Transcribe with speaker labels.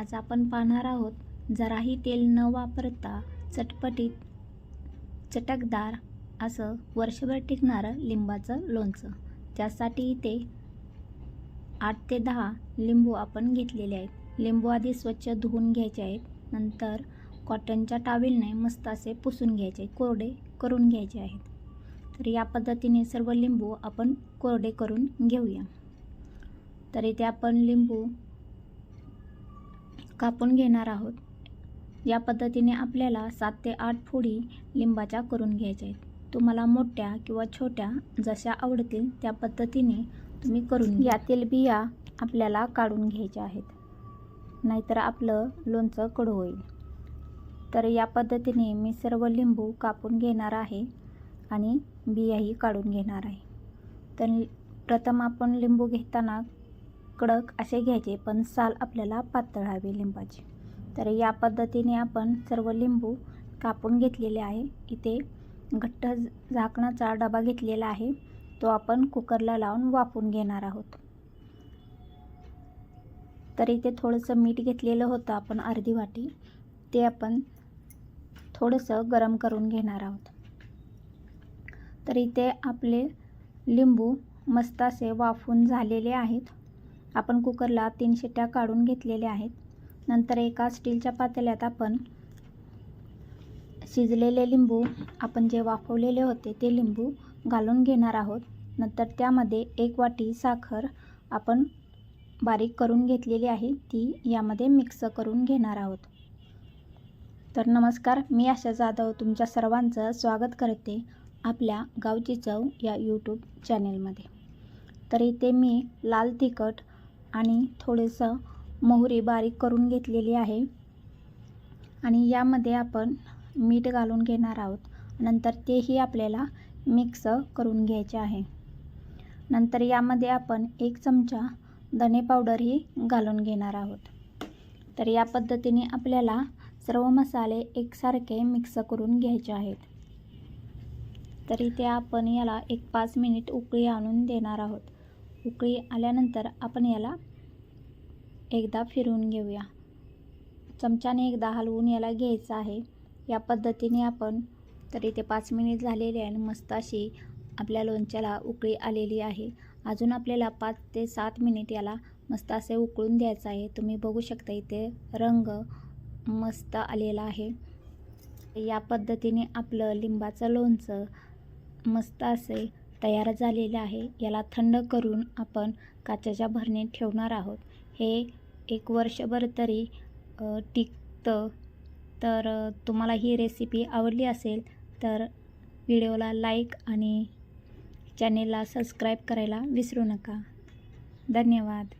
Speaker 1: आज आपण पाहणार आहोत जराही तेल न वापरता चटपटीत चटकदार असं वर्षभर टिकणारं लिंबाचं लोणचं. त्यासाठी इथे आठ ते दहा लिंबू आपण घेतलेले आहेत. लिंबू आधी स्वच्छ धुवून घ्यायचे आहेत. नंतर कॉटनच्या टावेलने मस्त असे पुसून घ्यायचे कोरडे करून घ्यायचे आहेत. तर या पद्धतीने सर्व लिंबू आपण कोरडे करून घेऊया. तर इथे आपण लिंबू कापून घेणार आहोत. या पद्धतीने आपल्याला सात ते आठ फोडी लिंबाच्या करून घ्यायच्या आहेत. तुम्हाला मोठ्या किंवा छोट्या जशा आवडतील त्या पद्धतीने तुम्ही करून यातील बिया आपल्याला काढून घ्यायच्या आहेत. नाहीतर आपलं लोणचं कडू होईल. तर या पद्धतीने मी सर्व लिंबू कापून घेणार आहे आणि बियाही काढून घेणार आहे. तर प्रथम आपण लिंबू घेताना कडक असे घ्यायचे पण साल आपल्याला पातळ हवी लिंबाची. तर या पद्धतीने आपण सर्व लिंबू कापून घेतलेले आहे. इथे घट्ट झाकणाचा डबा घेतलेला आहे. तो आपण कुकरला लावून वाफून घेणार आहोत. तर इथे थोडंसं मीठ घेतलेलं होतं आपण अर्धी वाटी. ते आपण थोडंसं गरम करून घेणार आहोत. तर इथे आपले लिंबू मस्त असे वाफून झालेले आहेत. आपण कुकरला तीन शिट्ट्या काढून घेतलेल्या आहेत. नंतर एका स्टीलच्या पातेल्यात आपण शिजलेले लिंबू आपण जे वाफवलेले होते ते लिंबू घालून घेणार आहोत. नंतर त्यामध्ये एक वाटी साखर आपण बारीक करून घेतलेली आहे ती यामध्ये मिक्स करून घेणार आहोत. तर नमस्कार मी आशा जाधव तुमच्या सर्वांचं स्वागत करते आपल्या गावची चव या यूट्यूब चॅनेलमध्ये तर इथे मी लाल तिखट आणि थोडंसं मोहरी बारीक करून घेतलेली आहे. आणि यामध्ये आपण मीठ घालून घेणार आहोत. नंतर तेही आपल्याला मिक्स करून घ्यायचे आहे. नंतर यामध्ये आपण एक चमचा धने पावडरही घालून घेणार आहोत. तर या पद्धतीने आपल्याला सर्व मसाले एकसारखे मिक्स करून घ्यायचे आहेत. तर इथे आपण याला एक पाच मिनिट उकळी आणून देणार आहोत. उकळी आल्यानंतर आपण याला एकदा फिरवून घेऊया. चमच्याने एकदा हलवून याला घ्यायचं आहे. या पद्धतीने आपण तर इथे पाच मिनिट झालेले आहे मस्त अशी आपल्या लोणच्याला उकळी आलेली आहे. अजून आपल्याला पाच ते सात मिनिट याला मस्त असे उकळून द्यायचं आहे. तुम्ही बघू शकता इथे रंग मस्त आलेला आहे. या पद्धतीने आपलं लिंबाचं लोणचं मस्त असे तयार झालेलं आहे. याला थंड करून आपण काचेच्या भरणीत ठेवणार आहोत. हे एक वर्षभर तरी टिकतं. तर तुम्हाला ही रेसिपी आवडली असेल तर व्हिडिओला लाईक आणि चॅनेलला सबस्क्राईब करायला विसरू नका. धन्यवाद.